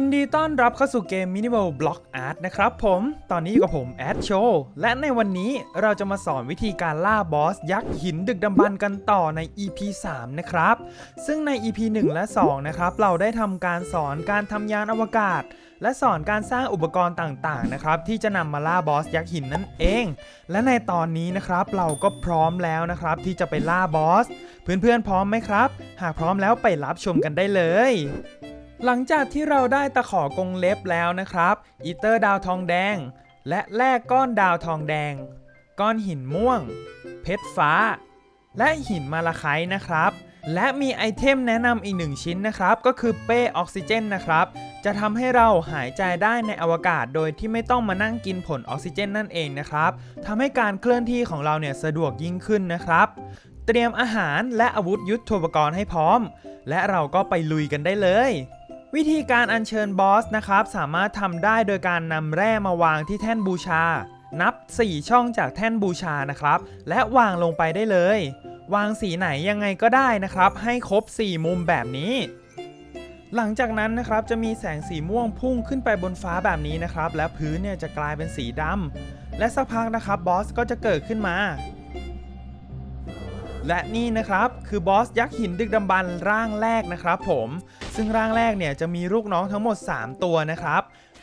ยินดีต้อนรับเข้าสู่เกม Minimal Block Art นะครับผม ตอนนี้อยู่กับผมแอดโชว์และในวันนี้เราจะมาสอนวิธีการล่าบอส ยักษ์หินดึกดำบรรพ์กันต่อใน EP 3 นะครับ ซึ่งใน EP 1 และ 2 นะครับ เราได้ทำการสอนการทำยานอวกาศ และสอนการสร้างอุปกรณ์ต่างๆ นะครับ ที่จะนำมาล่าบอส ยักษ์หินนั่นเอง และในตอนนี้นะครับเราก็พร้อมแล้วนะครับที่จะไปล่าบอส เพื่อนๆพร้อมไหมครับ หากพร้อมแล้วไปรับชมกันได้เลย หลังจากที่เราได้ตะขอกงเล็บแล้วนะครับ อีเตอร์ดาวทองแดง และแลกก้อนดาวทองแดง ก้อนหินม่วง เพชรฟ้า และหินมาลาไคนะครับ และมีไอเทมแนะนำอีกหนึ่งชิ้นนะครับ ก็คือเป้ออกซิเจนนะครับ จะทำให้เราหายใจได้ในอวกาศโดยที่ไม่ต้องมานั่งกินผลออกซิเจนนั่นเองนะครับทำให้การเคลื่อนที่ของเราเนี่ยสะดวกยิ่งขึ้นนะครับ เตรียมอาหารและอาวุธยุทโธปกรณ์ให้พร้อม และเราก็ไปลุยกันได้เลย วิธีการอัญเชิญบอสนะครับ สามารถทำได้โดยการนำแร่มาวางที่แท่นบูชา นับ 4 ช่องจากแท่นบูชานะครับ และวางลงไปได้เลย วางสีไหนยังไงก็ได้นะครับ ให้ครบ 4 มุมแบบนี้ หลังจากนั้นนะครับจะมีแสงสีม่วงพุ่งขึ้นไปบนฟ้าแบบนี้นะครับ และพื้นเนี่ยจะกลายเป็นสีดำและสักพักนะครับบอสก็จะเกิดขึ้นมา และนี่นะครับคือบอสยักษ์หินดึกดำบรรพ์ร่างแรกนะครับผม ซึ่งร่างแรกเนี่ยจะมีลูกน้องทั้งหมด 3 ตัวนะครับ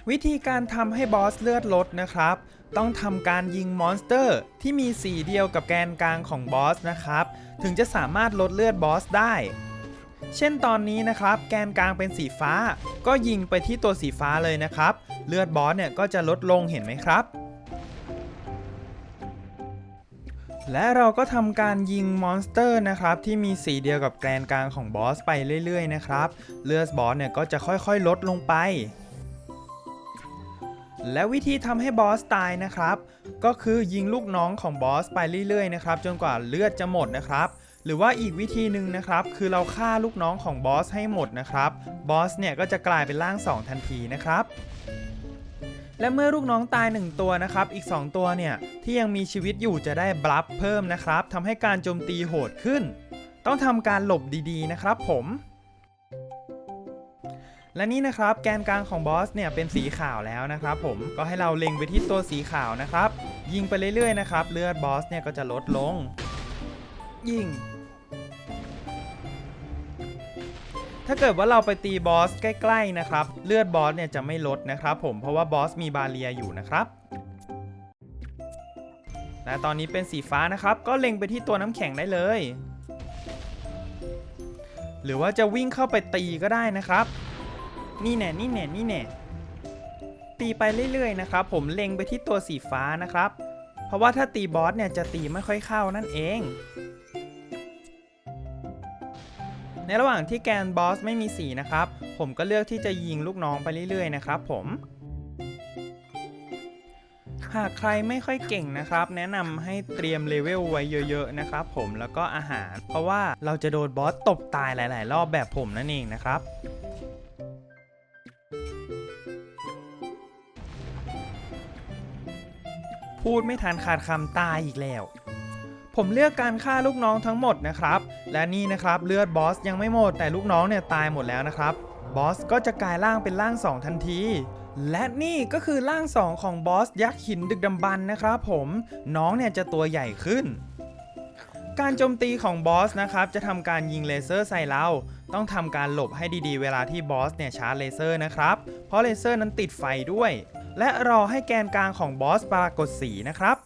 วิธีการทำให้บอสเลือดลดนะครับ ต้องทำการยิงมอนสเตอร์ที่มีสีเดียวกับแกนกลางของบอสนะครับ ถึงจะสามารถลดเลือดบอสได้เช่นตอนนี้นะครับ แกนกลางเป็นสีฟ้า ก็ยิงไปที่ตัวสีฟ้าเลยนะครับ เลือดบอสเนี่ยก็จะลดลงเห็นไหมครับ และเราก็ทำการยิงมอนสเตอร์นะครับที่มีสีเดียวกับแกนกลางของบอสไปเรื่อยๆนะครับ เลือดบอสเนี่ยก็จะค่อยๆลดลงไป และวิธีทำให้บอสตายนะครับ ก็คือยิงลูกน้องของบอสไปเรื่อยๆนะครับจนกว่าเลือดจะหมดนะครับหรือว่าอีกวิธีหนึ่งนะครับ คือเราฆ่าลูกน้องของบอสให้หมดนะครับบอสเนี่ยก็จะกลายเป็นร่าง 2 ทันทีนะครับ และเมื่อลูกน้องตาย 1 ตัวนะครับ อีก 2 ตัวเนี่ย ที่ยังมีชีวิตอยู่จะได้บลัฟเพิ่มนะครับทำให้การโจมตีโหดขึ้น ต้องทำการหลบดีๆ นะครับผมและนี่นะครับแกนกลางของบอสเนี่ยเป็นสีขาวแล้วนะครับผมก็ให้เราเล็งไปที่ตัวสีขาวนะครับ ยิงไปเรื่อยๆนะครับ เลือดบอสเนี่ยก็จะลดลง ยิง ถ้าเกิดว่าเราไปตีบอสใกล้ๆนะครับ เลือดบอสเนี่ยจะไม่ลดนะครับผมเพราะว่าบอสมีบาเรียอยู่นะครับและตอนนี้เป็นสีฟ้านะครับ ก็เล็งไปที่ตัวน้ำแข็งได้เลย หรือว่าจะวิ่งเข้าไปตีก็ได้นะครับ นี่แน่นี่แน่นี่แน่ตีไปเรื่อยๆนะครับ ผมเล็งไปที่ตัวสีฟ้านะครับ เพราะว่าถ้าตีบอสเนี่ยจะตีไม่ค่อยเข้านั่นเอง ในระหว่างที่แกนบอสไม่มีสีนะครับ ผมก็เลือกที่จะยิงลูกน้องไปเรื่อยๆนะครับผมหากใครไม่ค่อยเก่งนะครับ แนะนำให้เตรียมเลเวลไว้เยอะๆนะครับผมแล้วก็อาหาร เพราะว่าเราจะโดนบอสตบตายหลาย ๆ รอบแบบผมนั่นเองนะครับ พูดไม่ทันขาดคำตายอีกแล้ว ผมเลือกการฆ่าลูกน้องทั้งหมดนะครับ และนี่นะครับเลือดบอสยังไม่หมดแต่ลูกน้องเนี่ยตายหมดแล้วนะครับ บอสก็จะกลายร่างเป็นร่าง 2 ทันที และนี่ก็คือร่าง 2 ของบอสยักษ์หินดึกดำบรรนะครับผมน้องเนี่ยจะตัวใหญ่ขึ้น การโจมตีของบอสนะครับจะทำการยิงเลเซอร์ใส่เรา ต้องทำการหลบให้ดีๆ เวลาที่บอสเนี่ยชาร์จเลเซอร์นะครับ เพราะเลเซอร์นั้นติดไฟด้วย และรอให้แกนกลางของบอสปรากฏสีนะครับ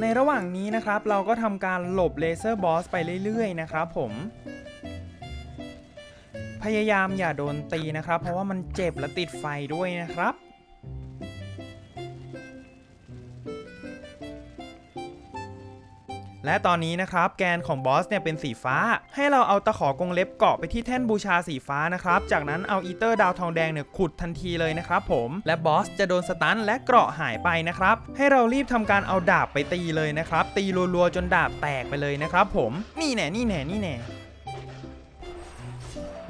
ในระหว่างนี้นะครับเราก็ทำการหลบเลเซอร์บอสไปเรื่อยๆนะครับผมพยายามอย่าโดนตีนะครับ เพราะว่ามันเจ็บและติดไฟด้วยนะครับ และตอนนี้นะครับแกนของบอสเนี่ยเป็นสีฟ้า ให้เราเอาตะขอกรงเล็บเกาะไปที่แท่นบูชาสีฟ้านะครับ จากนั้นเอาอีเตอร์ดาวทองแดงเนี่ยขุดทันทีเลยนะครับผม และบอสจะโดนสตันและเกราะหายไปนะครับ ให้เรารีบทำการเอาดาบไปตีเลยนะครับ ตีรัวๆจนดาบแตกไปเลยนะครับผมนี่แน่นี่แน่นี่แน่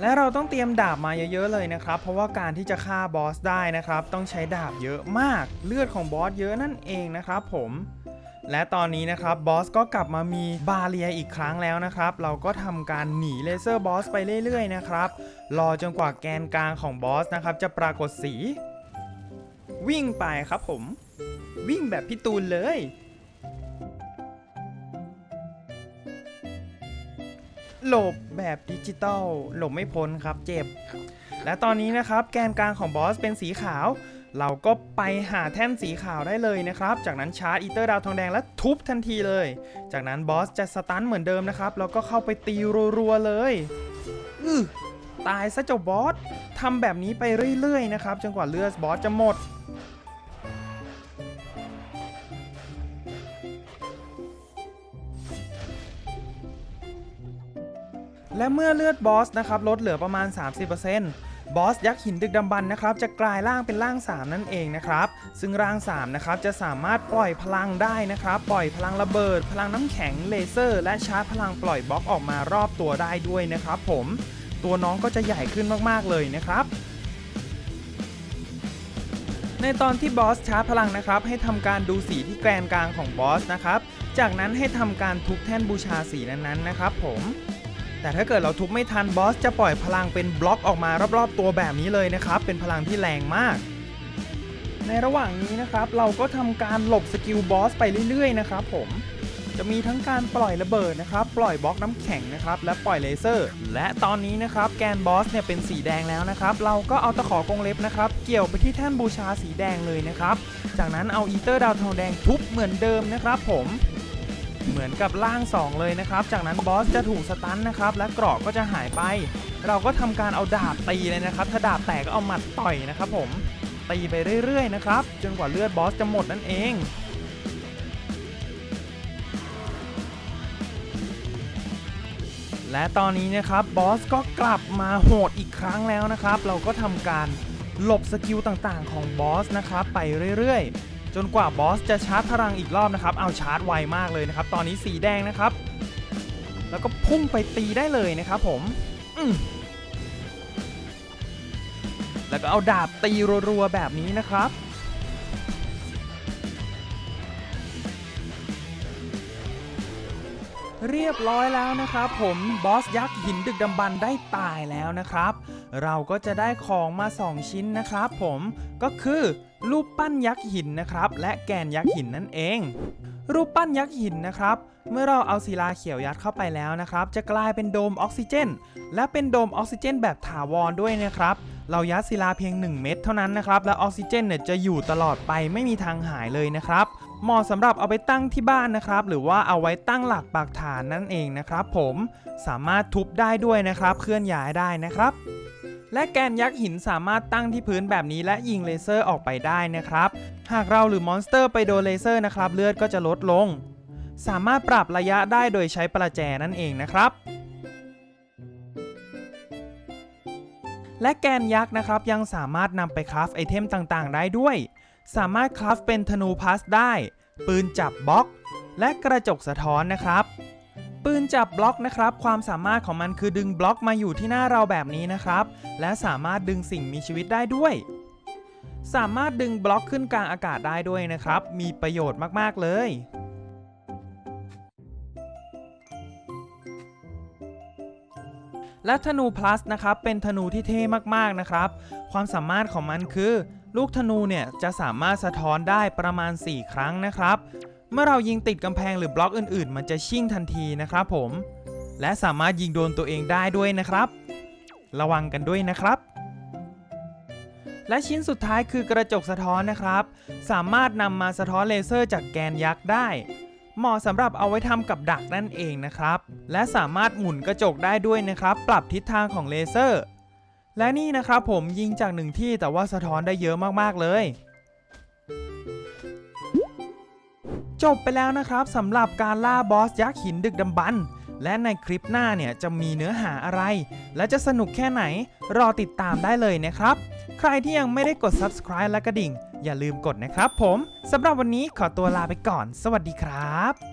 และเราต้องเตรียมดาบมาเยอะๆเลยนะครับ เพราะว่าการที่จะฆ่าบอสได้นะครับ ต้องใช้ดาบเยอะมาก เลือดของบอสเยอะนั่นเองนะครับผม และตอนนี้นะครับบอสก็กลับมามีบาเรียอีกครั้งแล้วนะครับ เราก็ทำการหนีเลเซอร์บอสไปเรื่อยๆนะครับ รอจนกว่าแกนกลางของบอสนะครับ จะปรากฏสี วิ่งไปครับผม วิ่งแบบพี่ตูนเลยหลบแบบดิจิตอลหลบไม่พ้นครับเจ็บ และตอนนี้นะครับแกนกลางของบอสเป็นสีขาว เราก็ไปหาแท่นสีขาวได้เลยนะครับ จากนั้นชาร์จอีเตอร์ดาวทองแดงและทุบทันทีเลย จากนั้นบอสจะสตันเหมือนเดิมนะครับ แล้วก็เข้าไปตีรัวๆเลยอือตายซะเจ้าบอสทำแบบนี้ไปเรื่อยๆนะครับ จนกว่าเลือดบอสจะหมดและเมื่อเลือดบอสนะครับลดเหลือประมาณ 30% บอสยักษ์หินดึกดำบรรพ์นะครับจะกลายร่างเป็นร่าง 3 นั่นเองนะครับ ซึ่งร่าง3นะครับจะสามารถปล่อยพลังได้นะครับ ปล่อยพลังระเบิด พลังน้ำแข็งเลเซอร์ และชาร์จพลังปล่อยบล็อกออกมารอบตัวได้ด้วยนะครับ ผมตัวน้องก็จะใหญ่ขึ้นมากๆเลยนะครับในตอนที่บอสชาร์จพลังนะครับ ให้ทำการดูสีที่แกนกลางของบอสนะครับ จากนั้นให้ทำการทุบแท่นบูชาสีนั้นๆนะครับ ผม แต่ถ้าเกิดเราทุบไม่ทันบอสจะปล่อยพลังเป็นบล็อกออกมารอบๆตัวแบบนี้เลยนะครับ เป็นพลังที่แรงมาก ในระหว่างนี้นะครับ เราก็ทำการหลบสกิลบอสไปเรื่อยๆนะครับผมจะมีทั้งการปล่อยระเบิดนะครับ ปล่อยบล็อกน้ำแข็งนะครับ และปล่อยเลเซอร์ และตอนนี้นะครับ แกนบอสเนี่ยเป็นสีแดงแล้วนะครับ เราก็เอาตะขอกรงเล็บนะครับ เกี่ยวไปที่แท่นบูชาสีแดงเลยนะครับ จากนั้นเอาอีเตอร์ดาวทองแดงทุบเหมือนเดิมนะครับผม เหมือนกับร่าง 2 เลยนะครับ จากนั้นบอสจะถูกสตันนะครับ และเกราะก็จะหายไป เราก็ทำการเอาดาบตีเลยนะครับ ถ้าดาบแตกก็เอาหมัดต่อยนะครับ ผม ตีไปเรื่อยๆนะครับ จนกว่าเลือดบอสจะหมดนั่นเองและตอนนี้นะครับบอสก็กลับมาโหดอีกครั้งแล้วนะครับ เราก็ทำการหลบสกิลต่างๆของบอสนะครับ ไปเรื่อยๆ จนกว่าบอสจะชาร์จพลังอีกรอบนะครับ เอาชาร์จไวมากเลยนะครับ ตอนนี้สีแดงนะครับ แล้วก็พุ่งไปตีได้เลยนะครับผมมแล้วก็เอาดาบตีรัวๆแบบนี้นะครับ เรียบร้อยแล้วนะครับ ผมบอสยักษ์หินดึกดำบรรได้ตายแล้วนะครับ เราก็จะได้ของมา 2 ชิ้นนะครับ ผมก็คือรูปปั้นยักษ์หินนะครับ และแกนยักษ์หินนั่นเอง รูปปั้นยักษ์หินนะครับ เมื่อเราเอาศิลาเขียวยัดเข้าไปแล้วนะครับ จะกลายเป็นโดมออกซิเจน และเป็นโดมออกซิเจน แบบถาวรด้วยนะครับเรายัดศิลาเพียง 1 เม็ดเท่านั้นนะครับ และออกซิเจนเนี่ยจะอยู่ตลอดไปไม่มีทางหายเลยนะครับ เหมาะสำหรับเอาไปตั้งที่บ้านนะครับ หรือว่าเอาไว้ตั้งหลักปักฐานนั่นเองนะครับผมสามารถทุบได้ด้วยนะครับ เคลื่อนย้ายได้นะครับ และแกนยักษ์หินสามารถตั้งที่พื้นแบบนี้และยิงเลเซอร์ออกไปได้นะครับ หากเราหรือมอนสเตอร์ไปโดนเลเซอร์นะครับ เลือดก็จะลดลง สามารถปรับระยะได้โดยใช้ประแจนั่นเองนะครับและแกนยักษ์นะครับยังสามารถนำไปคราฟไอเทมต่างๆ ได้ด้วย สามารถคราฟเป็นธนูพัสได้ ปืนจับบล็อก และกระจกสะท้อนนะครับ ปืนจับบล็อกนะครับ ความสามารถของมันคือดึงบล็อกมาอยู่ที่หน้าเราแบบนี้นะครับ และสามารถดึงสิ่งมีชีวิตได้ด้วย สามารถดึงบล็อกขึ้นกลางอากาศได้ด้วยนะครับ มีประโยชน์มากๆเลยและธนู plus นะครับเป็นธนูที่เท่มากๆนะครับ ความสามารถของมันคือ ลูกธนูเนี่ยจะสามารถสะท้อนได้ประมาณ 4 ครั้งนะครับ เมื่อเรายิงติดกำแพงหรือบล็อกอื่นๆ มันจะชิ่งทันทีนะครับผม และสามารถยิงโดนตัวเองได้ด้วยนะครับ ระวังกันด้วยนะครับ และชิ้นสุดท้ายคือกระจกสะท้อนนะครับ สามารถนำมาสะท้อนเลเซอร์จากแกนยักษ์ได้ เหมาะสำหรับเอาไว้ทำกับดักนั่นเองนะครับ และสามารถหมุนกระจกได้ด้วยนะครับ ปรับทิศทางของเลเซอร์ และนี่นะครับผมยิงจากหนึ่งที่แต่ว่าสะท้อนได้เยอะมากๆเลย จบไปแล้วนะครับสำหรับการล่าบอสยักษ์หินดึกดำบรรพ์และในคลิปหน้าเนี่ยจะมีเนื้อหาอะไร และจะสนุกแค่ไหน รอติดตามได้เลยนะครับ ใครที่ยังไม่ได้กด subscribe และกระดิ่ง อย่าลืมกดนะครับผมสำหรับวันนี้ขอตัวลาไปก่อน สวัสดีครับ